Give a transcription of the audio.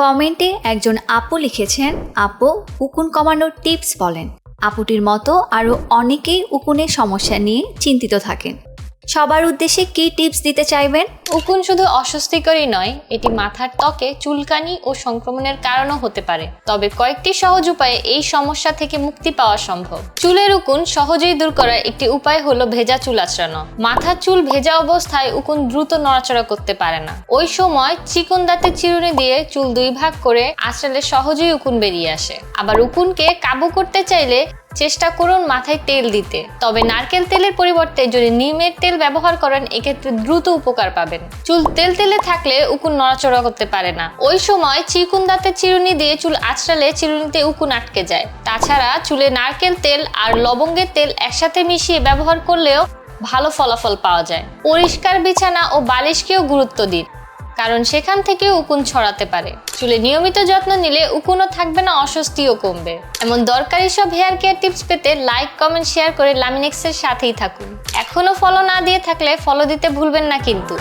কমেন্টে একজন আপু লিখেছেন, আপু, উকুন কমানোর টিপস বলেন। আপুটির মতো আরও অনেকেই উকুনের সমস্যা নিয়ে চিন্তিত থাকেন। সবার উদ্দেশ্যে কী টিপস দিতে চাইবেন? উকুন শুধু অস্বস্তিকরই নয়, এটি মাথার ত্বকে চুলকানি ও সংক্রমণের কারণও হতে পারে। তবে কয়েকটি সহজ উপায়ে এই সমস্যা থেকে মুক্তি পাওয়া সম্ভব। চুলের উকুন সহজেই দূর করার একটি উপায় হলো ভেজা চুল আঁচড়ানো। মাথার চুল ভেজা অবস্থায় উকুন দ্রুত নড়াচড়া করতে পারে না। ওই সময় চিকন দাঁতের চিরুনি দিয়ে চুল দুই ভাগ করে আঁচড়ালে সহজেই উকুন বেরিয়ে আসে। আবার উকুনকে কাবু করতে চাইলে চেষ্টা করুন মাথায় তেল দিতে। তবে নারকেল তেলের পরিবর্তে যদি নিমের তেল ব্যবহার করেন, এক্ষেত্রে দ্রুত উপকার পাবেন। চুল তেল তেলে থাকলে উকুন নড়াচড়া করতে পারে না। ওই সময় চিকুন দাঁতের চিরুনি দিয়ে চুল আঁচড়ালে চিরুনিতে উকুন আটকে যায়। তাছাড়া চুলে নারকেল তেল আর লবঙ্গের তেল একসাথে মিশিয়ে ব্যবহার করলেও ভালো ফলাফল পাওয়া যায়। পরিষ্কার বিছানা ও বালিশকেও গুরুত্ব দিন। কারণ সেখান থেকে উকুন ছড়াতে পারে। চুলে নিয়মিত যত্ন নিলে উকুনও থাকবে না, অস্বস্তিও কমবে। এমন দরকারি সব হেয়ার কেয়ার টিপস পেতে লাইক কমেন্ট শেয়ার করে লামিনেক্সের সাথেই থাকুন। এখনও ফলো না দিয়ে থাকলে ফলো দিতে ভুলবেন না কিন্তু।